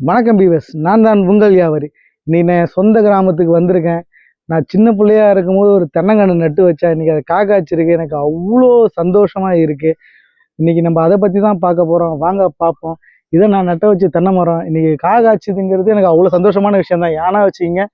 வணக்கம் பீவஸ் நான் தான் உங்கள் வியாபாரி நீ நான் சொந்த கிராமத்துக்கு வந்திருக்கேன். நான் சின்ன பிள்ளையா இருக்கும்போது ஒரு தென்னங்கன்று நட்டு வச்சேன். இன்றைக்கி அதை காக்காச்சிருக்கு. எனக்கு அவ்வளோ சந்தோஷமாக இருக்குது இன்றைக்கி நம்ம அதை பற்றி தான் பார்க்க போகிறோம் வாங்க பார்ப்போம். இதை நான் நட்ட வச்சு தென்னை மரம் இன்றைக்கி காக்காய்ச்சதுங்கிறது எனக்கு அவ்வளோ சந்தோஷமான விஷயம் தான் ஏன்னா வச்சுக்கிங்க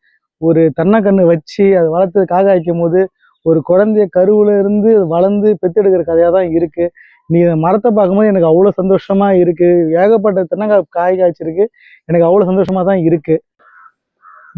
ஒரு தென்னைக்கன்று வச்சு அதை வளர்த்து காக்காய்க்கும் போது ஒரு குழந்தைய கருவில் இருந்து அது வளர்ந்து பெத்தெடுக்கிற கதையாக தான் இருக்குது நீ மரத்தை பார்க்கும்போது எனக்கு அவ்வளோ சந்தோஷமாக இருக்குது ஏகப்பட்ட தென்னங்காய் காய் காய்ச்சிருக்கு. எனக்கு அவ்வளோ சந்தோஷமாக தான் இருக்குது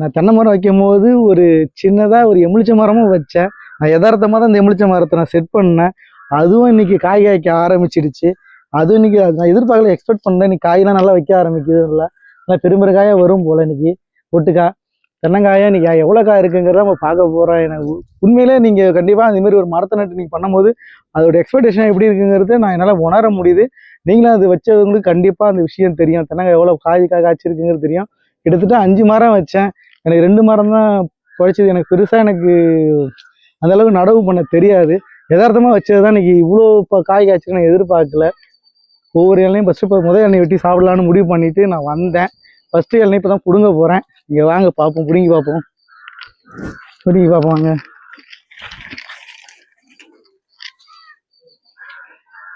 நான் தென்னை மரம் வைக்கும் போது ஒரு சின்னதாக ஒரு எலுமிச்சை மரமும் வச்சேன். நான் யதார்த்தமாக தான் இந்த எலுமிச்சை மரத்தை நான் செட் பண்ணேன். அதுவும் இன்னைக்கு காய் காய்க்க ஆரம்பிச்சிடுச்சு அதுவும் இன்னைக்கு நான் எதிர்பார்க்கல எக்ஸ்பெக்ட் பண்ணேன் இன்னைக்கு காயெலாம் நல்லா வைக்க ஆரம்பிக்குது இல்லை. நல்லா பெரும்பெரு வரும் போல் இன்னைக்கு. ஒட்டுக்காய் தென்னங்காயா இன்னைக்கு எவ்வளோ காய் இருக்குங்கிறத நம்ம பார்க்க போகிறோம் எனக்கு உண்மையிலே நீங்கள் கண்டிப்பாக அந்தமாரி மாதிரி ஒரு மரத்தை நட்டு நீங்கள் பண்ணும்போது அதோட எக்ஸ்பெக்டேஷன் எப்படி இருக்குங்கிறது நான் என்னால் உணர முடியுது. நீங்களும் அது வச்சவங்களுக்கு கண்டிப்பாக அந்த விஷயம் தெரியும். தென்னங்காய் எவ்வளோ காய் காய் காய்ச்சிருக்குங்கிறது தெரியும். கிட்டத்தட்ட அஞ்சு மரம் வச்சேன். எனக்கு ரெண்டு மரம் தான் குறைச்சது எனக்கு பெருசாக எனக்கு அந்தளவுக்கு நடவு பண்ண தெரியாது. யதார்த்தமாக வச்சது தான் இன்னைக்கு இவ்வளோ இப்போ காய் காய்ச்சிருக்கு நான் எதிர்பார்க்கல. ஒவ்வொரு இலையும் ஃபஸ்ட்டு இப்போ முதல் எண்ணெய் வெட்டி சாப்பிடலான்னு முடிவு பண்ணிவிட்டு நான் வந்தேன். ஃபஸ்ட்டு இளநீ இப்போ தான் பிடுங்க போகிறேன் இங்கே வாங்க பார்ப்போம் பிடுங்கி பார்ப்போம் பிடுங்கி பார்ப்போம் வாங்க.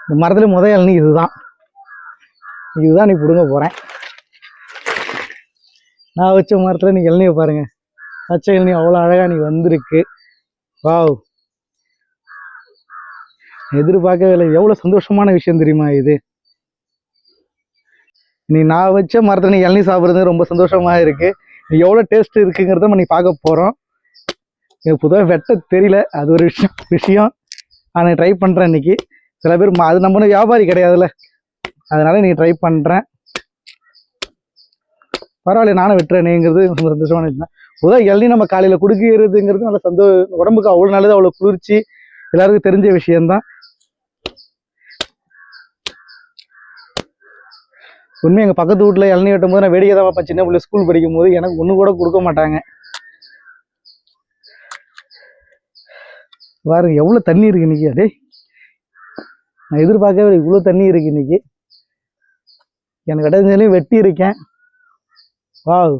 இந்த மரத்தில் முத இளநீ இதுதான். இதுதான் நீ பிடுங்க போகிறேன் நான் வச்ச மரத்தில் நீ இளநியை பாருங்க. பச்சை இளநீ அவ்வளோ அழகாக நீ வந்திருக்கு. வாவ் எதிர்பார்க்கவே இல்லை. எவ்வளோ சந்தோஷமான விஷயம் தெரியுமா இது? நீ நான் வச்ச மரத்தில் நீ இளநீ சாப்பிட்றது ரொம்ப சந்தோஷமாக இருக்குது நீ எவ்வளோ டேஸ்ட் இருக்குங்கிறத நம்ம நீ பார்க்க போகிறோம் எனக்கு புதுவாக வெட்ட தெரியல. அது ஒரு விஷயம் விஷயம். நான் ட்ரை பண்ணுறேன் இன்னைக்கு. சில பேர் அது நம்ம வியாபாரி கிடையாதுல்ல. அதனால் நீ ட்ரை பண்ணுறேன் பரவாயில்ல நானும் வெட்டுறேனேங்கிறது ரொம்ப சந்தோஷமான விஷயம் தான் இளநீ நம்ம காலையில் குடுக்கிறதுங்கிறது நல்ல சந்தோ உடம்புக்கு அவ்வளோ நல்லது அவ்வளோ குளிர்ச்சி. எல்லாருக்கும் தெரிஞ்ச விஷயம்தான். உண்மை எங்கள் பக்கத்து வீட்டில் இளநீ வெட்டும் போது நான் வேடிக்கை தான் பார்ப்பேன். சின்ன பிள்ளை ஸ்கூல் படிக்கும் போது எனக்கு ஒன்று கூட கொடுக்க மாட்டாங்க. பாருங்க எவ்வளோ தண்ணி இருக்கு இன்னைக்கு? அதே நான் எதிர்பார்க்கவே இவ்வளோ தண்ணி இருக்கு இன்னைக்கு. எனக்கு கிடைச்சாலையும் வெட்டி இருக்கேன். வாவ்.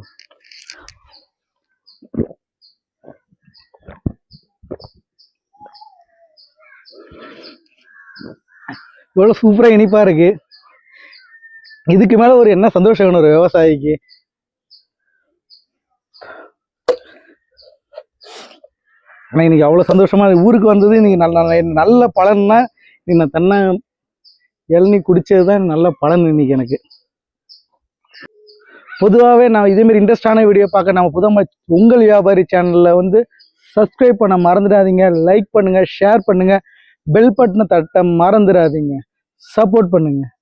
இவ்வளோ சூப்பராக இனிப்பாக இருக்குது இதுக்கு மேல ஒரு என்ன சந்தோஷம் வேணும் ஒரு விவசாயிக்கு? ஆனா இன்னைக்கு அவ்வளவு சந்தோஷமா ஊருக்கு வந்தது இன்னைக்கு நல்ல நல்ல- பலன்னா இன்னைக்கு நான் தென்னை இளநீ குடித்தது தான் நல்ல பலன் இன்னைக்கு எனக்கு. பொதுவாகவே நான் இதேமாரி இன்ட்ரெஸ்டான வீடியோ பார்க்க நம்ம புதம உங்கள் வியாபாரி சேனலில் வந்து சப்ஸ்கிரைப் பண்ண மறந்துடாதீங்க. லைக் பண்ணுங்க ஷேர் பண்ணுங்க. பெல் பட்டனை தட்ட மறந்துடாதீங்க. சப்போர்ட் பண்ணுங்க.